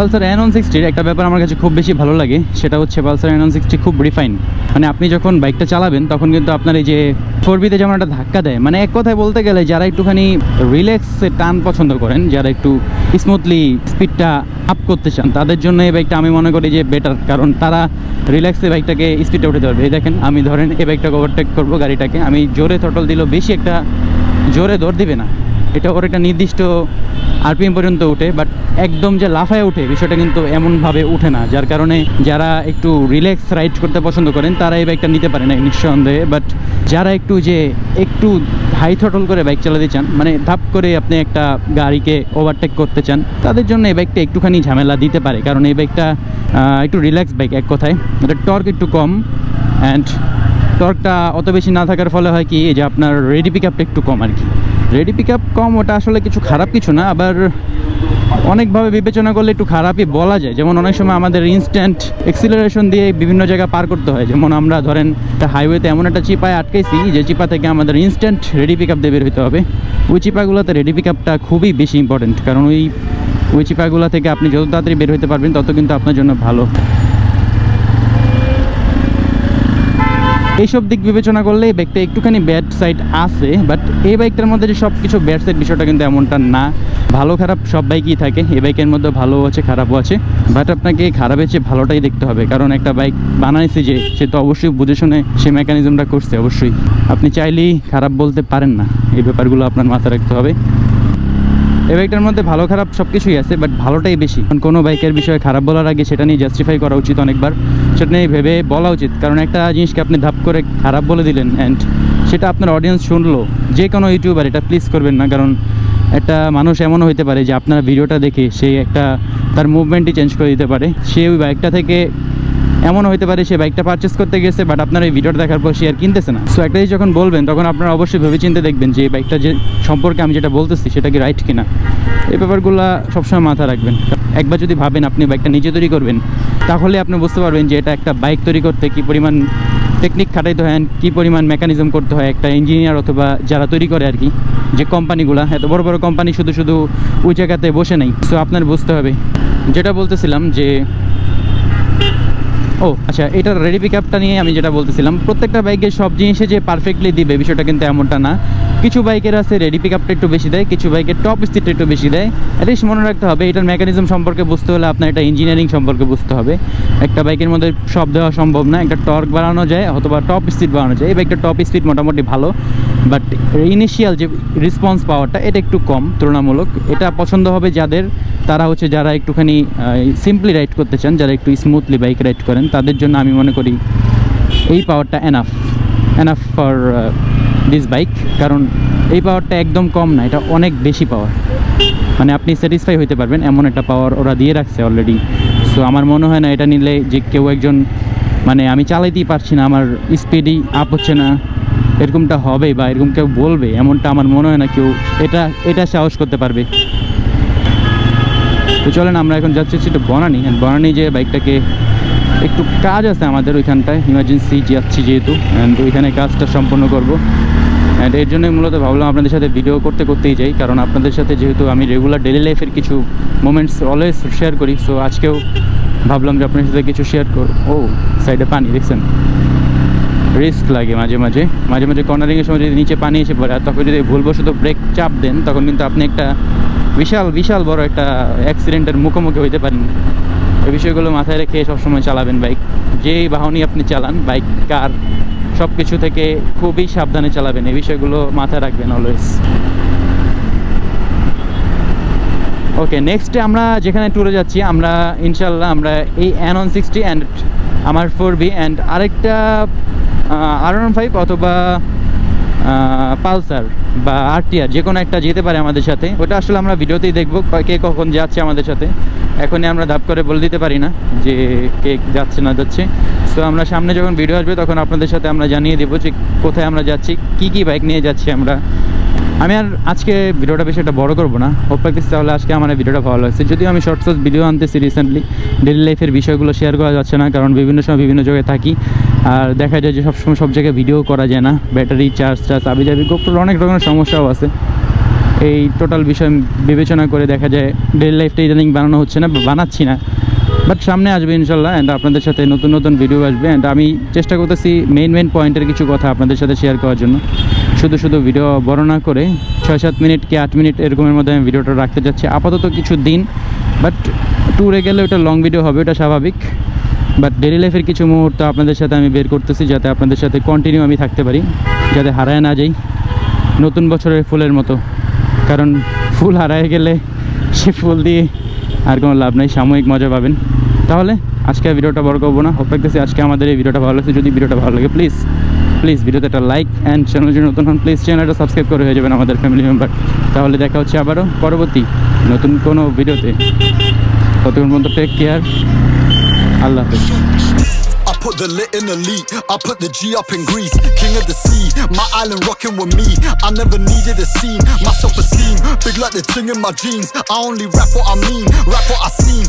Pulsar N one সিক্সটির একটা ব্যাপার আমার কাছে খুব বেশি ভালো লাগে, সেটা হচ্ছে পালসার এন ওয়ান সিক্সটি খুব রিফাইন মানে আপনি যখন বাইকটা চালাবেন, তখন কিন্তু আপনার এই যে ফোর বিতে যেমন একটা ধাক্কা দেয় মানে এক কথায় বলতে গেলে যারা একটুখানি রিল্যাক্সে টান পছন্দ করেন, যারা একটু স্মুথলি স্পিডটা আপ করতে চান, তাদের জন্য এই বাইকটা আমি মনে করি যে বেটার কারণ তারা রিল্যাক্সে বাইকটাকে স্পিডে উঠে পারবে। এই দেখেন, আমি ধরেন এই বাইকটাকে ওভারটেক করব গাড়িটাকে, আমি জোরে থটল দিলেও বেশি একটা জোরে দৌড় দিবে না। এটা ওর একটা নির্দিষ্ট আরপিএম পর্যন্ত উঠে বাট একদম যে লাফায় উঠে বিষয়টা কিন্তু এমনভাবে উঠে না, যার কারণে যারা একটু রিল্যাক্স রাইড করতে পছন্দ করেন তারা এই বাইকটা নিতে পারে না নিঃসন্দেহে বাট যারা একটু যে একটু হাই থটল করে বাইক চালাতে চান মানে ধাপ করে আপনি একটা গাড়িকে ওভারটেক করতে চান, তাদের জন্য এই বাইকটা একটুখানি ঝামেলা দিতে পারে, কারণ এই বাইকটা একটু রিল্যাক্স বাইক এক কথায়। এটা টর্ক একটু কম অ্যান্ড টর্কটা অত বেশি না থাকার ফলে হয় কি যে আপনার রেডি পিক আপটা একটু কম আর কি। রেডি পিক আপ কম, ওটা আসলে কিছু খারাপ কিছু না, আবার অনেকভাবে বিবেচনা করলে একটু খারাপই বলা যায়। যেমন অনেক সময় আমাদের ইনস্ট্যান্ট এক্সিলারেশন দিয়ে বিভিন্ন জায়গা পার করতে হয়। যেমন আমরা ধরেন হাইওয়েতে এমন একটা চিপায় আটকেছি, যে চিপা থেকে আমাদের ইনস্ট্যান্ট রেডি পিক আপ দিয়ে বের হতে হবে। ওই চিপাগুলোতে রেডি পিক আপটা খুবই বেশি ইম্পর্টেন্ট কারণ ওই ওই চিপাগুলো থেকে আপনি যত তাড়াতাড়ি বের হতে পারবেন, তত কিন্তু আপনার জন্য ভালো। এইসব দিক বিবেচনা করলে এই বাইকটা একটুখানি ব্যাড সাইড আছে বাট এই বাইকটার মধ্যে যে সব কিছু ব্যাড সাইড বিষয়টা কিন্তু এমনটা না। ভালো খারাপ সব বাইকই থাকে, এই বাইকের মধ্যে ভালো আছে, খারাপও আছে বাট আপনাকে খারাপের চেয়ে ভালোটাই দেখতে হবে, কারণ একটা বাইক বানাইছে যে, সে তো অবশ্যই বুঝে শুনে সে মেকানিজমটা করছে, অবশ্যই। আপনি চাইলেই খারাপ বলতে পারেন না, এই ব্যাপারগুলো আপনার মাথায় রাখতে হবে। এই বাইকটার মধ্যে ভালো খারাপ সব কিছুই আছে বাট ভালোটাই বেশি। কোনো বাইকের বিষয়ে খারাপ বলার আগে সেটা নিয়ে জাস্টিফাই করা উচিত অনেকবার। সেটা নিয়ে ভেবে বলা উচিত। কারণ একটা জিনিসকে আপনি ধাপ করে খারাপ বলে দিলেন অ্যান্ড সেটা আপনার অডিয়েন্স শুনলো। যে কোনো ইউটিউবার এটা প্লিজ করবেন না। কারণ একটা মানুষ এমনও হইতে পারে যে আপনার ভিডিওটা দেখে সে একটা, তার মুভমেন্টই চেঞ্জ করে দিতে পারে। সে ওই বাইকটা থেকে এমন হতে পারে সে বাইকটা পারচেস করতে গেছে বাট আপনার এই ভিডিওটা দেখার পর সে আর কিনতেছে না। সো একটা যখন বলবেন, তখন আপনারা অবশ্যই ভেবে চিন্তে দেখবেন যে এই বাইকটা যে সম্পর্কে আমি যেটা বলতেছি, সেটা কি রাইট কিনা। এই ব্যাপারগুলো সবসময় মাথা রাখবেন। একবার যদি ভাবেন আপনি বাইকটা নিজে তৈরি করবেন, তাহলে আপনি বুঝতে পারবেন যে এটা একটা বাইক তৈরি করতে কি পরিমাণ টেকনিক খাটাইতে হয় কী পরিমাণ মেকানিজম করতে হয় একটা ইঞ্জিনিয়ার অথবা যারা তৈরি করে আর কি, যে কোম্পানিগুলো এত বড় বড় কোম্পানি শুধু শুধু ওই জায়গাতে বসে নেই। সো আপনার বুঝতে হবে। যেটা বলতেছিলাম যে ও আচ্ছা এটার রেডি পিক আপটা নিয়ে আমি যেটা বলতেছিলাম, প্রত্যেকটা বাইকে সব জিনিসে যে পারফেক্টলি দিবে বিষয়টা কিন্তু এমনটা না। কিছু বাইকের আছে রেডি পিক আপটা একটু বেশি দেয়, কিছু বাইকের টপ স্পিডটা একটু বেশি দেয়। অ্যাটলিস্ট মনে রাখতে হবে, এটার মেকানিজম সম্পর্কে বুঝতে হলে আপনার এটা ইঞ্জিনিয়ারিং সম্পর্কে বুঝতে হবে। একটা বাইকের মধ্যে সব দেওয়া সম্ভব না, একটা টর্ক বাড়ানো যায় অথবা টপ স্পিড বাড়ানো যায়। এই বাইকটা টপ স্পিড মোটামুটি ভালো বাট ইনিশিয়াল যে রেসপন্স পাওয়ারটা এটা একটু কম, তুলনামূলক। এটা পছন্দ হবে যাদের তারা হচ্ছে যারা একটুখানি সিম্পলি রাইড করতে চান, যারা একটু স্মুথলি বাইক রাইড করেন, তাদের জন্য আমি মনে করি এই পাওয়ারটা enough enough for this bike কারণ এই পাওয়ারটা একদম কম না, এটা অনেক বেশি পাওয়ার মানে আপনি স্যাটিসফাই হতে পারবেন, এমন একটা পাওয়ার ওরা দিয়ে রাখছে অলরেডি সো আমার মনে হয় না এটা নিলে যে কেউ একজন মানে আমি চালাইতেই পারছি না, আমার স্পিডই আপ হচ্ছে না, এরকমটা হবে বা এরকম কেউ বলবে, এমনটা আমার মনে হয় না কেউ, এটা এটা সাহস করতে পারবে। তো চলেন, আমরা এখন যাচ্ছি একটু বনানি। And বনানি যে বাইকটাকে একটু কাজ আছে আমাদের ওইখানটায় ইমার্জেন্সি যাচ্ছি যেহেতু অ্যান্ড ওইখানে কাজটা সম্পন্ন করব। অ্যান্ড এর জন্যই মূলত ভাবলাম আপনাদের সাথে ভিডিও করতে করতেই যাই, কারণ আপনাদের সাথে যেহেতু আমি রেগুলার ডেলি লাইফের কিছু মোমেন্টস অলওয়েজ শেয়ার করি সো আজকেও ভাবলাম যে আপনার সাথে কিছু শেয়ার করব। ও সাইডে পানি, দেখছেন? রিস্ক লাগে মাঝে মাঝে। মাঝে মাঝে কর্নারিংয়ের সময় যদি নিচে পানি এসে পড়ে, আর তখন যদি ভুলবশত ব্রেক চাপ দেন, তখন কিন্তু আপনি একটা বিশাল বিশাল বড় একটা অ্যাক্সিডেন্টের মুখোমুখি হইতে পারেন। এই বিষয়গুলো মাথায় রেখে সবসময় চালাবেন বাইক। যেই বাহনই আপনি চালান, বাইক, কার সব কিছু থেকে খুবই সাবধানে চালাবেন। এই বিষয়গুলো মাথায় রাখবেন অলওয়েজ ওকে নেক্সটে আমরা যেখানে ট্যুরে যাচ্ছি, আমরা ইনশাল্লাহ আমরা এই অ্যান ওয়ান সিক্সটি অ্যান্ড আমার ফোর বি অ্যান্ড আরেকটা আর ওয়ান ফাইভ অথবা পালসার বা আরটিআর যে কোনো একটা যেতে পারে আমাদের সাথে। ওটা আসলে আমরা ভিডিওতেই দেখব কে কখন যাচ্ছে আমাদের সাথে। এখনই আমরা ধাপ করে বলে দিতে পারি না যে কে যাচ্ছে না যাচ্ছে। সো আমরা সামনে যখন ভিডিও আসবে, তখন আপনাদের সাথে আমরা জানিয়ে দেবো যে কোথায় আমরা যাচ্ছি, কি কি বাইক নিয়ে যাচ্ছি আমরা। আমি আর আজকে ভিডিওটা বেশি একটা বড় করব না। হোপ রাখতেছি তাহলে আজকে আমার ভিডিওটা ভালো লাগছে। যদিও আমি শর্ট শর্ট ভিডিও আনতেছি রিসেন্টলি ডেলি লাইফের বিষয়গুলো শেয়ার করা যাচ্ছে না, কারণ বিভিন্ন সময় বিভিন্ন জায়গায় থাকি। আর দেখা যায় যে সবসময় সব জায়গায় ভিডিও করা যায় না। ব্যাটারি চার্জ টার্জ আবি যাবি অনেক রকমের সমস্যাও আছে। এই টোটাল বিষয় বিবেচনা করে দেখা যায় ডেলি লাইফটা ইদানিং বানানো হচ্ছে না বানাচ্ছি না। বাট সামনে আসবে ইনশাল্লাহ অ্যান্ড আপনাদের সাথে নতুন নতুন ভিডিও আসবে। অ্যান্ড আমি চেষ্টা করতেছি মেইন মেইন পয়েন্টের কিছু কথা আপনাদের সাথে শেয়ার করার জন্য। শুধু শুধু ভিডিও বড় না করে ছয় সাত মিনিট কি আট মিনিট এরকমের মধ্যে আমি ভিডিওটা রাখতে যাচ্ছি। আপাতত কিছু দিন বাট ট্যুরে গেলে ওটা লং ভিডিও হবে, ওটা স্বাভাবিক। বাট ডেলি লাইফের কিছু মুহূর্ত আপনাদের সাথে আমি বের করতেছি যাতে আপনাদের সাথে কন্টিনিউ আমি থাকতে পারি, যাতে হারায় না যাই নতুন বছরের ফুলের মতো। কারণ ফুল হারায় গেলে সে ফুল দিয়ে আর কোনো লাভ নেই, সাময়িক মজা পাবেন। তাহলে আজকে ভিডিওটা বড় করব না, হোপ রাখতেছি আজকে আমাদের এই ভিডিওটা ভালো লাগছে। যদি ভিডিওটা ভালো লাগে প্লিজ প্লিজ ভিডিওতে একটা লাইক অ্যান্ড চ্যানেল যদি নতুন হন প্লিজ চ্যানেলটা সাবস্ক্রাইব করে হয়ে যাবেন আমাদের ফ্যামিলি মেম্বার তাহলে দেখা হচ্ছে আবারও পরবর্তী নতুন কোনো ভিডিওতে ততক্ষণ পর্যন্ত টেক কেয়ার আল্লাহ হাফেজ put the lit in elite, I put the G up in Greece, king of the sea, my island rocking with me. I never needed a scene, my self esteem, big like the ting in my jeans. I only rap what I mean, rap what I seen.